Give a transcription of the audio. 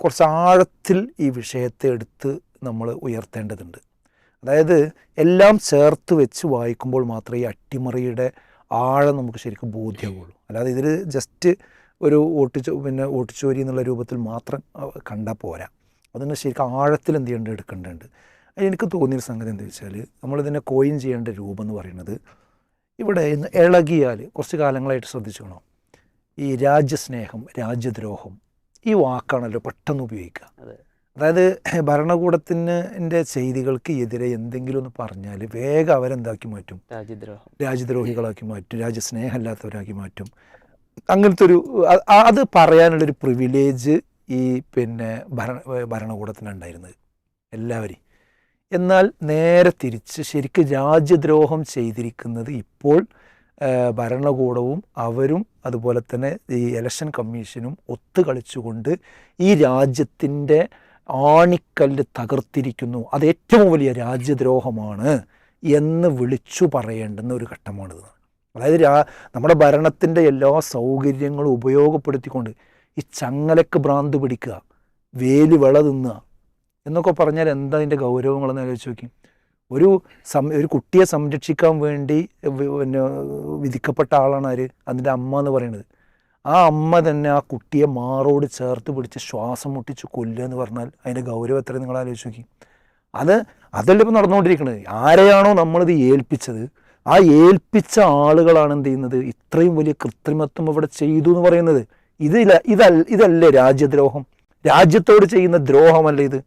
കുറച്ച് ആഴത്തിൽ ഈ വിഷയത്തെ എടുത്ത് നമ്മൾ ഉയർത്തേണ്ടതുണ്ട്. അതായത് എല്ലാം ചേർത്ത് വെച്ച് വായിക്കുമ്പോൾ മാത്രമേ ഈ അട്ടിമറിയുടെ ആഴം നമുക്ക് ശരിക്കും ബോധ്യമാവുള്ളൂ. അല്ലാതെ ഇതിൽ ജസ്റ്റ് ഒരു ഓട്ടിച്ചോ പിന്നെ ഓട്ടിച്ചോരി എന്നുള്ള രൂപത്തിൽ മാത്രം കണ്ടാൽ പോരാ. അതിന് ശരിക്കും ആഴത്തിൽ എന്ത് ചെയ്യേണ്ടത് എടുക്കേണ്ടതുണ്ട്. എനിക്ക് തോന്നിയൊരു സംഗതി എന്താ വെച്ചാൽ നമ്മളിതിനെ കോയിൻ ചെയ്യേണ്ട രൂപം എന്ന് പറയുന്നത് ഇവിടെ ഇളകിയാൽ കുറച്ച് കാലങ്ങളായിട്ട് ശ്രദ്ധിച്ചോണം. ഈ രാജ്യസ്നേഹം രാജ്യദ്രോഹം ഈ വാക്കാണല്ലോ പെട്ടെന്ന് ഉപയോഗിക്കുക. അതെ. അതായത് ഭരണകൂടത്തിന് ചെയ്തികൾക്ക് എതിരെ എന്തെങ്കിലും ഒന്ന് പറഞ്ഞാൽ വേഗം അവരെന്താക്കി മാറ്റും? രാജ്യദ്രോഹം. രാജ്യദ്രോഹികളാക്കി മാറ്റും. രാജ്യസ്നേഹമില്ലാത്തവരാക്കി മാറ്റും. അങ്ങനത്തെ ഒരു അത് പറയാനുള്ളൊരു പ്രിവിലേജ് ഈ പിന്നെ ഭരണ ഭരണകൂടത്തിനുണ്ടായിരുന്നത്. എല്ലാവരെയും. എന്നാൽ നേരെ തിരിച്ച് ശരിക്കും രാജ്യദ്രോഹം ചെയ്തിരിക്കുന്നത് ഇപ്പോൾ ഭരണകൂടവും അവരും അതുപോലെ തന്നെ ഈ ഇലക്ഷൻ കമ്മീഷനും ഒത്തു കളിച്ചുകൊണ്ട് ഈ രാജ്യത്തിന്റെ ആണിക്കല്ല് തകർത്തിരിക്കുന്നു. അത് ഏറ്റവും വലിയ രാജ്യദ്രോഹമാണ് എന്ന് വിളിച്ചു പറയേണ്ടുന്ന ഒരു ഘട്ടമാണിത്. അതായത് രാ നമ്മുടെ ഭരണത്തിന്റെ എല്ലാ സൗകര്യങ്ങളും ഉപയോഗപ്പെടുത്തിക്കൊണ്ട് ഈ ചങ്ങലക്ക് ഭ്രാന്ത് പിടിക്കുക വേലി വിള തിന്നുക എന്നൊക്കെ പറഞ്ഞാൽ എന്താ അതിന്റെ ഗൗരവങ്ങളെന്ന് ആലോചിച്ച് നോക്കി ഒരു സം ഒരു കുട്ടിയെ സംരക്ഷിക്കാൻ വേണ്ടി പിന്നെ വിധിക്കപ്പെട്ട ആളാണ് ആര് അതിന്റെ അമ്മ എന്ന് പറയുന്നത്. ആ അമ്മ തന്നെ ആ കുട്ടിയെ മാറോട് ചേർത്ത് പിടിച്ച് ശ്വാസം മുട്ടിച്ച് കൊല്ലുക എന്ന് പറഞ്ഞാൽ അതിന്റെ ഗൗരവം എത്ര നിങ്ങൾ ആലോചിച്ച് നോക്കി. അത് അതല്ല ഇപ്പോൾ നടന്നുകൊണ്ടിരിക്കുന്നത് ആരെയാണോ നമ്മളിത് ഏൽപ്പിച്ചത്? ആ ഏൽപ്പിച്ച ആളുകളാണ് എന്ത് ചെയ്യുന്നത്? ഇത്രയും വലിയ കൃത്രിമത്വം ഇവിടെ ചെയ്തു എന്ന് പറയുന്നത്. ഇതില്ല ഇതല്ല ഇതല്ലേ രാജ്യദ്രോഹം? രാജ്യത്തോട് ചെയ്യുന്ന ദ്രോഹമല്ല ഇത്?